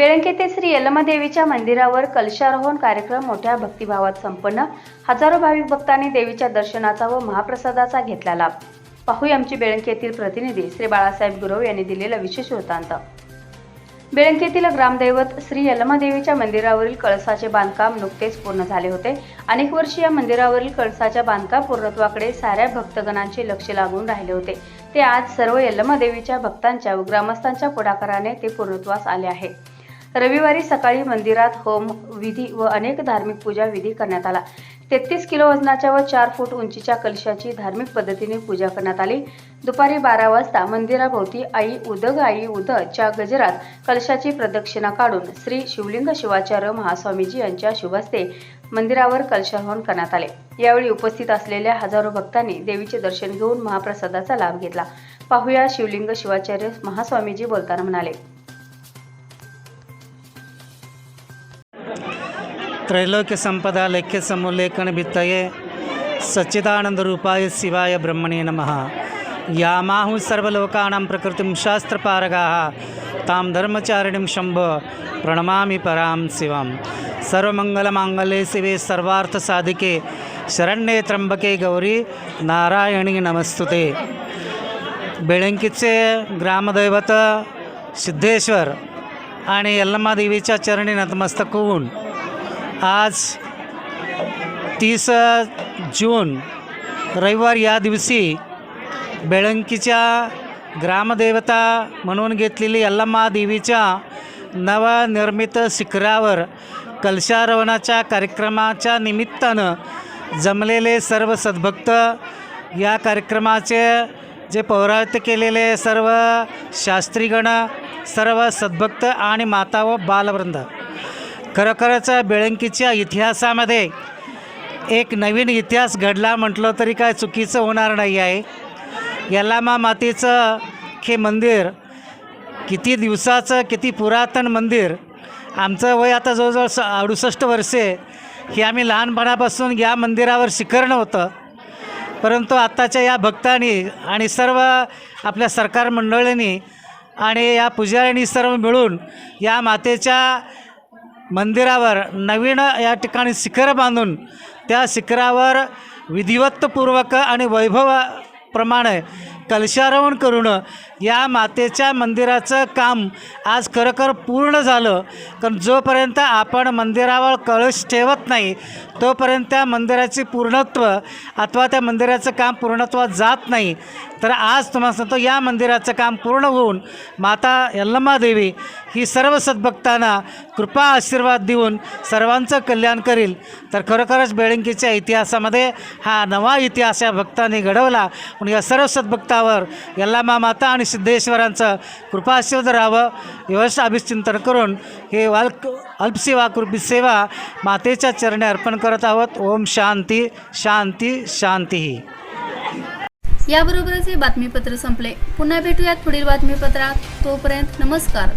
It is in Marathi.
बेळंकेतील श्री यल्लमादेवीच्या मंदिरावर कलशारोहण कार्यक्रम मोठ्या भक्तिभावात संपन्न. हजारो भाविक भक्तांनी देवीच्या दर्शनाचा व महाप्रसादाचा घेतला लाभ. पाहूया आमची बेळंकेतील प्रतिनिधी श्री बाळासाहेब गुरव यांनी दिलेला विशेष वृत्तांत. बेळंकेतील ग्रामदैवत श्री यल्लमादेवीच्या मंदिरावरील कळसाचे बांधकाम नुकतेच पूर्ण झाले होते. अनेक वर्षी या मंदिरावरील कळसाच्या बांधकाम पूर्णत्वाकडे साऱ्या भक्तगणांचे लक्ष लागून राहिले होते. ते आज सर्व यल्लमादेवीच्या भक्तांच्या व ग्रामस्थांच्या पुढाकाराने ते पूर्णत्वास आले आहे. रविवारी सकाळी मंदिरात होम विधी व अनेक धार्मिक पूजा विधी करण्यात आला. तेहतीस किलो वजनाच्या व चार फूट उंचीच्या कलशाची धार्मिक पद्धतीने पूजा करण्यात आली. दुपारी बारा वाजता मंदिराभोवती आई उदग आई उदच्या गजरात कलशाची प्रदक्षिणा काढून श्री शिवलिंग शिवाचार्य महास्वामीजी यांच्या शुभस्ते मंदिरावर कलशारोहण करण्यात आले. यावेळी उपस्थित असलेल्या हजारो भक्तांनी देवीचे दर्शन घेऊन महाप्रसादाचा लाभ घेतला. पाहुया शिवलिंग शिवाचार्य महास्वामीजी बोलताना म्हणाले. त्रैलोक्य संपदा लेख्य समोल्लेखन भित्तये सच्चिदानंद रूपाय शिवाय ब्रह्मणे नमः यामाहु सर्वलोकानां प्रकृतिं शास्त्रपारगाः तां धर्मचारिणीं शम्भ प्रणमामि परां शिवां सर्वमङ्गलमाङ्गल्ये शिवे सर्वार्थसाधिके शरण्ये त्र्यंबके गौरी नारायणी नमस्तुते बेळंकीचे ग्रामदैवत सिद्धेश्वर आणि यल्लम्मा देवीच्या चरणी नतमस्तक होऊन आज तीस जून रविवार या दिवशी बेळंकीच्या ग्रामदेवता म्हणून घेतलेली यल्लम्मा देवीच्या नवनिर्मित शिखरावर कलशारोहणाच्या कार्यक्रमाच्या निमित्तानं जमलेले सर्व सद्भक्त या कार्यक्रमाचे जे पौरात्य केलेले सर्व शास्त्रीगण सर्व सद्भक्त आणि माता व बालवृंद खरोखरच बेळंकीच्या इतिहासामध्ये एक नवीन इतिहास घडला म्हटलं तरी काय चुकीचं होणार नाही आहे. यल्लामा मातेचं हे मंदिर किती दिवसाचं किती पुरातन मंदिर आमचं वय आता जवळजवळ स अडुसष्ट वर्षे हे आम्ही लहानपणापासून या मंदिरावर शिकरणं होतं. परंतु आत्ताच्या या भक्तांनी आणि सर्व आपल्या सरकार मंडळींनी आणि या पुजाऱ्यांनी सर्व मिळून या मातेच्या मंदिरावर नवीन या ठिकाणी शिखर बांधून त्या शिखरावर विधिवत्तपूर्वक आणि वैभवाप्रमाणे कलशारोहण करून या मातेच्या मंदिराचं काम आज खरोखर पूर्ण झालं. कारण जोपर्यंत आपण मंदिरावर कळश ठेवत नाही तोपर्यंत त्या मंदिराची पूर्णत्व अथवा त्या मंदिराचं काम पूर्णत्वात जात नाही. तर आज तुम्हाला सांगतो या मंदिराचं काम पूर्ण होऊन माता यल्लमादेवी ही सर्व सद्भक्तांना कृपा आशीर्वाद देऊन सर्वांचं कल्याण करील. तर खरोखरच बेळंकीच्या इतिहासामध्ये हा नवा इतिहास या भक्तांनी घडवला. म्हणून या सर्व सद्भक्ता सद्भक्तावर यल्लामा माता आणि सिद्धेश्वरांचं कृपा राहावं. व्यवस्था अभिचिंतन करून हे अल्प अल्पसेवा कृपी सेवा मातेच्या चरणी अर्पण करत आहोत. ओम शांती शांती शांती. याबरोबरच हे बातमीपत्र संपले. पुन्हा भेटूयात पुढील बातमीपत्रात. तोपर्यंत नमस्कार.